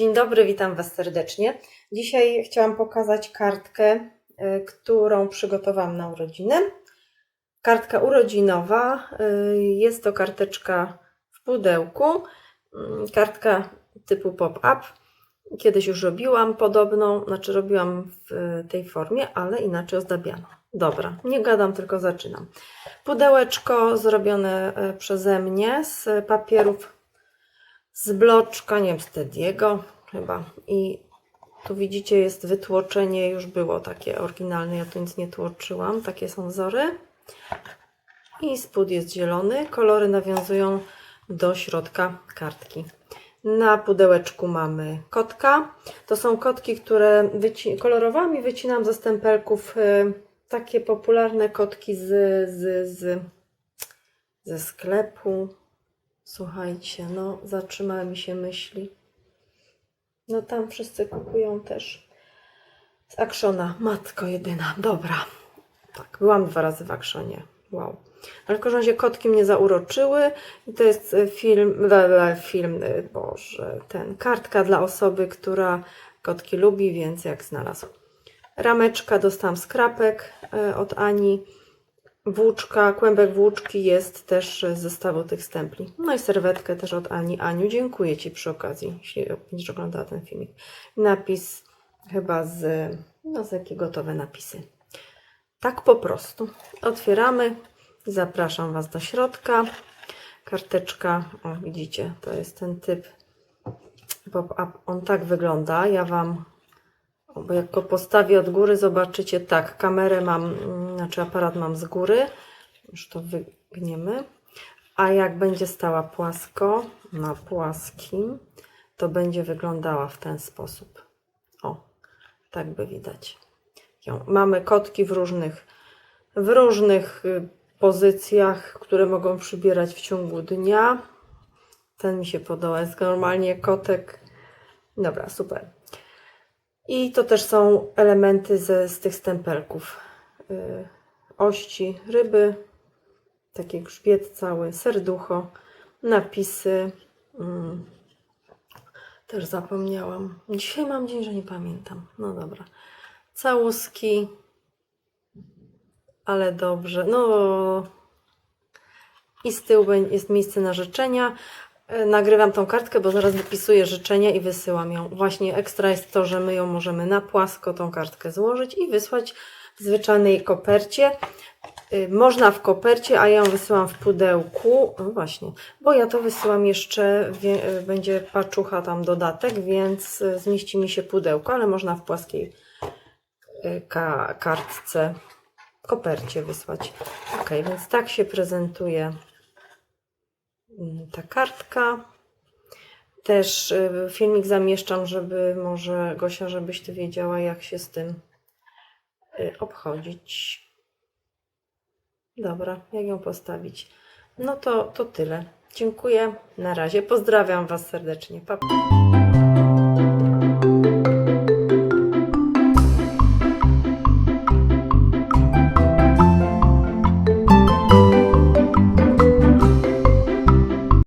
Dzień dobry, witam Was serdecznie. Dzisiaj chciałam pokazać kartkę, y, którą przygotowałam na urodziny. Kartka urodzinowa. y, Jest to karteczka w pudełku. mm, Kartka typu pop-up. Kiedyś już robiłam podobną, znaczy robiłam w tej formie, ale inaczej ozdabiano. Dobra, nie gadam, tylko zaczynam. Pudełeczko zrobione y, przeze mnie z papierów z bloczka, nie wiem, z Tediego chyba. I tu widzicie jest wytłoczenie, już było takie oryginalne, ja tu nic nie tłoczyłam. Takie są wzory. I spód jest zielony. Kolory nawiązują do środka kartki. Na pudełeczku mamy kotka. To są kotki, które wyci- kolorowałam i wycinam ze stempelków. y, Takie popularne kotki z, z, z, ze sklepu. Słuchajcie, no zatrzymały mi się myśli. No tam wszyscy kupują też z Akszona. Matko jedyna, dobra. Tak, byłam dwa razy w Akszonie. Wow. Ale w każdym razie kotki mnie zauroczyły i to jest e, film, film, e, boże, ten, kartka dla osoby, która kotki lubi, więc jak znalazł. Rameczka dostałam skrapek e, od Ani. Włóczka, kłębek włóczki jest też z zestawu tych stempli. No i serwetkę też od Ani. Aniu, dziękuję Ci przy okazji, jeśli będziesz oglądała ten filmik. Napis chyba z, no z jakie gotowe napisy. Tak po prostu. Otwieramy. Zapraszam Was do środka. Karteczka, o widzicie, to jest ten typ pop-up. On tak wygląda. Ja Wam Bo jak go postawię od góry, zobaczycie tak, kamerę mam, mm, znaczy aparat mam z góry, już to wygniemy, a jak będzie stała płasko, na płaskim, to będzie wyglądała w ten sposób. O, tak by widać. Mamy kotki w różnych, w różnych y, pozycjach, które mogą przybierać w ciągu dnia. Ten mi się podoba, jest normalnie kotek. Dobra, super. I to też są elementy ze, z tych stempelków. Yy, ości ryby, taki grzbiet cały, serducho, napisy. Mm. Też zapomniałam. Dzisiaj mam dzień, że nie pamiętam. No dobra. Całuski. Ale dobrze. No. I z tyłu jest miejsce na życzenia. E, Nagrywam tą kartkę, bo zaraz wypisuję życzenia i wysyłam ją. Właśnie ekstra jest to, że my ją możemy na płasko tą kartkę złożyć i wysłać zwyczajnej kopercie. Y, Można w kopercie, a ja ją wysyłam w pudełku. No właśnie, bo ja to wysyłam jeszcze, y, będzie paczucha tam dodatek, więc y, zmieści mi się pudełko, ale można w płaskiej ka kartce, kopercie wysłać. Ok, więc tak się prezentuje mm, ta kartka. Też filmik zamieszczam, żeby może Gosia, żebyś ty wiedziała, jak się z tym obchodzić. Dobra, jak ją postawić? No to, to tyle. Dziękuję. Na razie. Pozdrawiam Was serdecznie. Pa.